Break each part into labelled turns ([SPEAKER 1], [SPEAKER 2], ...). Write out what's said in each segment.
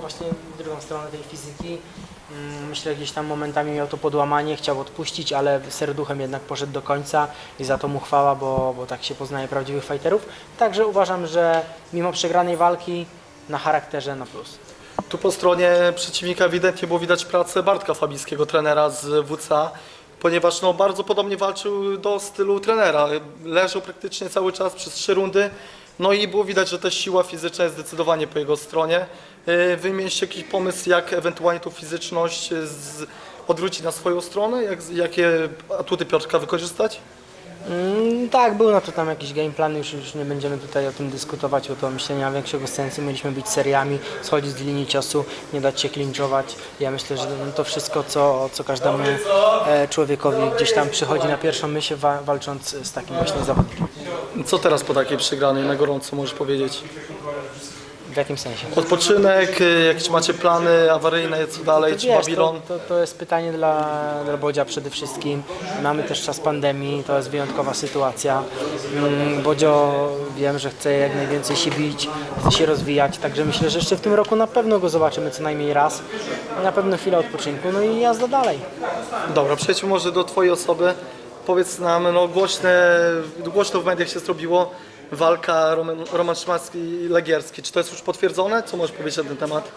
[SPEAKER 1] właśnie drugą stronę tej fizyki. Mm, Myślę, że gdzieś tam momentami miał to podłamanie, chciał odpuścić, ale serduchem jednak poszedł do końca i za to mu chwała, bo, bo tak się poznaje prawdziwych fighterów. Także uważam, że mimo przegranej walki na charakterze na plus.
[SPEAKER 2] Tu po stronie przeciwnika ewidentnie było widać pracę Bartka Fabińskiego, trenera z WCA, ponieważ no, bardzo podobnie walczył do stylu trenera. Leżał praktycznie cały czas przez trzy rundy, no i było widać, że ta siła fizyczna jest zdecydowanie po jego stronie. Yy, Wymieście jakiś pomysł, jak ewentualnie tą fizyczność z, odwrócić na swoją stronę, jak, jakie atuty Piotrka wykorzystać?
[SPEAKER 1] Mm, tak, był na to tam jakiś game plan, już, już nie będziemy tutaj o tym dyskutować, bo to myślę nie ma większego sensu. Mieliśmy być seriami, schodzić z linii ciosu, nie dać się klinczować. Ja myślę, że to wszystko, co, co każdemu e, człowiekowi gdzieś tam przychodzi na pierwszą myśl, wa, walcząc z takim właśnie zawodnikiem.
[SPEAKER 2] Co teraz po takiej przegranej na gorąco możesz powiedzieć?
[SPEAKER 1] W jakim sensie?
[SPEAKER 2] Odpoczynek, y, jakieś macie plany awaryjne, co dalej, czy
[SPEAKER 1] Wiesz,
[SPEAKER 2] Babilon?
[SPEAKER 1] to, to, to jest pytanie dla, dla Bodzia przede wszystkim. Mamy też czas pandemii, to jest wyjątkowa sytuacja. Mm, Bodzio wiem, że chce jak najwięcej się bić, chce się rozwijać, także myślę, że jeszcze w tym roku na pewno go zobaczymy co najmniej raz. Na pewno chwilę odpoczynku, no i jazda dalej.
[SPEAKER 2] Dobra, przejdźmy może do Twojej osoby. Powiedz nam, no głośne, głośno w mediach się zrobiło walka Roman, Roman i Legierski. Czy to jest już potwierdzone? Co możesz powiedzieć na ten temat?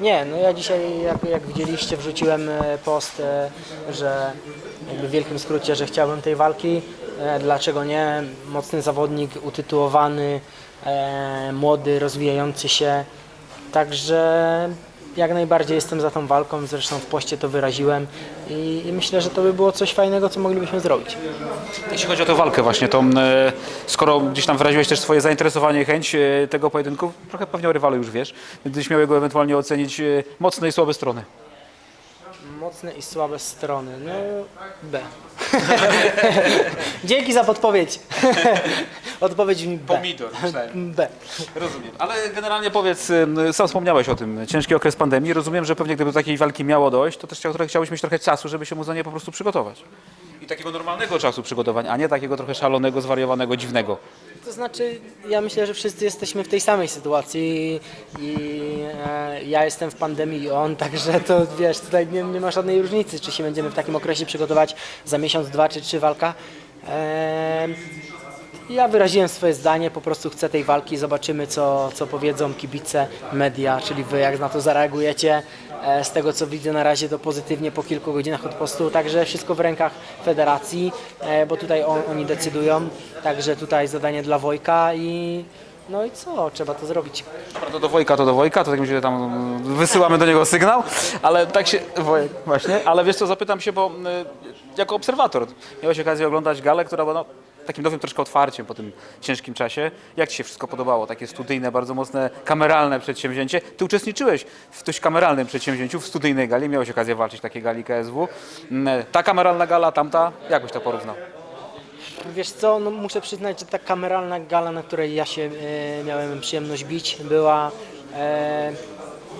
[SPEAKER 1] Nie, no ja dzisiaj, jak, jak widzieliście, wrzuciłem e, post, e, że w wielkim skrócie, że chciałbym tej walki. E, Dlaczego nie? Mocny zawodnik, utytułowany, młody, rozwijający się. Także jak najbardziej jestem za tą walką, zresztą w poście to wyraziłem i, i myślę, że to by było coś fajnego, co moglibyśmy zrobić.
[SPEAKER 3] Jeśli chodzi o tę walkę właśnie, to e, skoro gdzieś tam wyraziłeś też swoje zainteresowanie i chęć e, tego pojedynku, trochę pewnie o rywalu już wiesz, gdybyś miał jego ewentualnie ocenić e, mocne i słabe strony.
[SPEAKER 1] Mocne i słabe strony. No, B. Dzięki za podpowiedź. Odpowiedź mi B.
[SPEAKER 3] Pomidor, myślałem.
[SPEAKER 1] B.
[SPEAKER 3] Rozumiem. Ale generalnie powiedz, sam wspomniałeś o tym, ciężki okres pandemii, rozumiem, że pewnie gdyby do takiej walki miało dojść, to też chciałbyś mieć trochę czasu, żeby się mu za nie po prostu przygotować. I takiego normalnego czasu przygotowania, a nie takiego trochę szalonego, zwariowanego, dziwnego.
[SPEAKER 1] To znaczy, ja myślę, że wszyscy jesteśmy w tej samej sytuacji i e, ja jestem w pandemii i on, także to wiesz, tutaj nie, nie ma żadnej różnicy, czy się będziemy w takim okresie przygotować za miesiąc, dwa czy trzy walka. E, ja wyraziłem swoje zdanie, po prostu chcę tej walki, zobaczymy co, co powiedzą kibice, media, czyli wy jak na to zareagujecie. E, Z tego co widzę na razie to pozytywnie po kilku godzinach od postu, także wszystko w rękach federacji, e, bo tutaj on, oni decydują, także tutaj zadanie dla Wojka i no i co, trzeba to zrobić.
[SPEAKER 3] To do Wojka, to do Wojka, to tak się tam mm, wysyłamy do niego sygnał, ale tak się, Wojek, właśnie, ale wiesz co, zapytam się, bo y, jako obserwator miałeś okazję oglądać galę, która była no, takim nowym troszkę otwarciem po tym ciężkim czasie. Jak Ci się wszystko podobało? Takie studyjne, bardzo mocne, kameralne przedsięwzięcie. Ty uczestniczyłeś w dość kameralnym przedsięwzięciu, w studyjnej gali, miałeś okazję walczyć w takiej gali KSW. Mm, Ta kameralna gala, tamta, jak byś to porównał?
[SPEAKER 1] Wiesz co, no muszę przyznać, że ta kameralna gala, na której ja się e, miałem przyjemność bić, była e,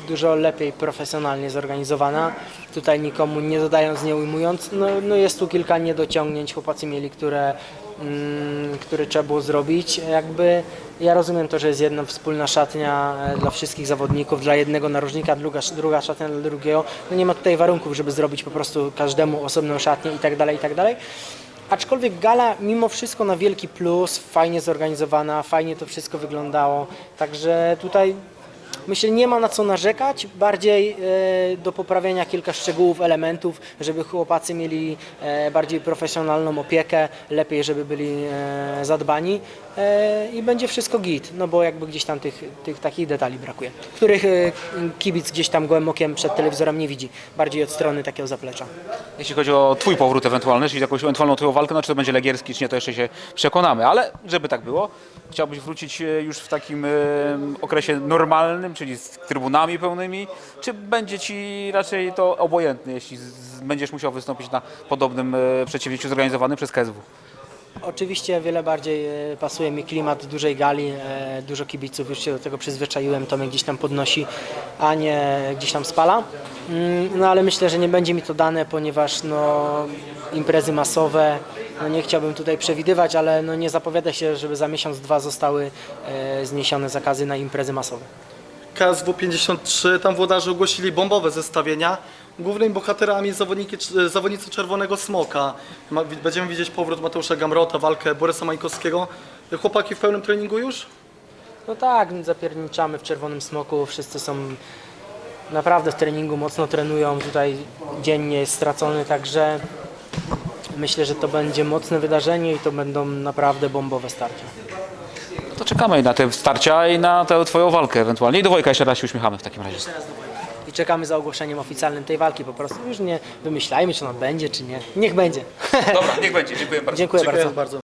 [SPEAKER 1] dużo lepiej profesjonalnie zorganizowana. Tutaj nikomu nie dodając, nie ujmując, no, no jest tu kilka niedociągnięć, chłopacy mieli, które, mm, które trzeba było zrobić. Jakby ja rozumiem to, że jest jedna wspólna szatnia e, dla wszystkich zawodników, dla jednego narożnika, druga, druga szatnia dla drugiego. No nie ma tutaj warunków, żeby zrobić po prostu każdemu osobną szatnię i tak dalej, i tak dalej. Aczkolwiek gala mimo wszystko na wielki plus, fajnie zorganizowana, fajnie to wszystko wyglądało. Także tutaj myślę nie ma na co narzekać, bardziej e, do poprawienia kilka szczegółów, elementów, żeby chłopacy mieli e, bardziej profesjonalną opiekę, lepiej żeby byli e, zadbani i będzie wszystko git, no bo jakby gdzieś tam tych, tych takich detali brakuje, których kibic gdzieś tam gołym okiem przed telewizorem nie widzi, bardziej od strony takiego zaplecza.
[SPEAKER 3] Jeśli chodzi o Twój powrót ewentualny, czyli jakąś ewentualną Twoją walkę, no czy to będzie Legierski, czy nie, to jeszcze się przekonamy. Ale żeby tak było, chciałbyś wrócić e, już w takim e, okresie normalnym, czyli z trybunami pełnymi, czy będzie Ci raczej to obojętne, jeśli będziesz musiał wystąpić na podobnym e, przedsięwzięciu zorganizowanym przez KSW?
[SPEAKER 1] Oczywiście wiele bardziej pasuje mi klimat dużej gali, dużo kibiców, już się do tego przyzwyczaiłem, to mnie gdzieś tam podnosi, a nie gdzieś tam spala. Mm, No ale myślę, że nie będzie mi to dane, ponieważ no, imprezy masowe, no nie chciałbym tutaj przewidywać, ale no, nie zapowiada się, żeby za miesiąc, dwa zostały e, zniesione zakazy na imprezy masowe.
[SPEAKER 2] KSW 53, tam włodarze ogłosili bombowe zestawienia. Głównymi bohaterami zawodniki, zawodnicy Czerwonego Smoka. Ma, będziemy widzieć powrót Mateusza Gamrota, walkę Borysa Mańkowskiego. Chłopaki w pełnym treningu już?
[SPEAKER 1] No tak, zapierniczamy w Czerwonym Smoku, wszyscy są naprawdę w treningu, mocno trenują, tutaj dziennie jest stracony, także myślę, że to będzie mocne wydarzenie i to będą naprawdę bombowe starcia.
[SPEAKER 3] To czekamy na te starcia i na tę twoją walkę ewentualnie. I do Wojka jeszcze raz się uśmiechamy w takim razie.
[SPEAKER 1] I czekamy za ogłoszeniem oficjalnym tej walki po prostu. Już nie wymyślajmy, czy ona będzie, czy nie. Niech będzie.
[SPEAKER 3] Dobra, niech będzie. Dziękuję bardzo.
[SPEAKER 1] Dziękuję
[SPEAKER 2] Dziękuję
[SPEAKER 1] bardzo.
[SPEAKER 2] bardzo.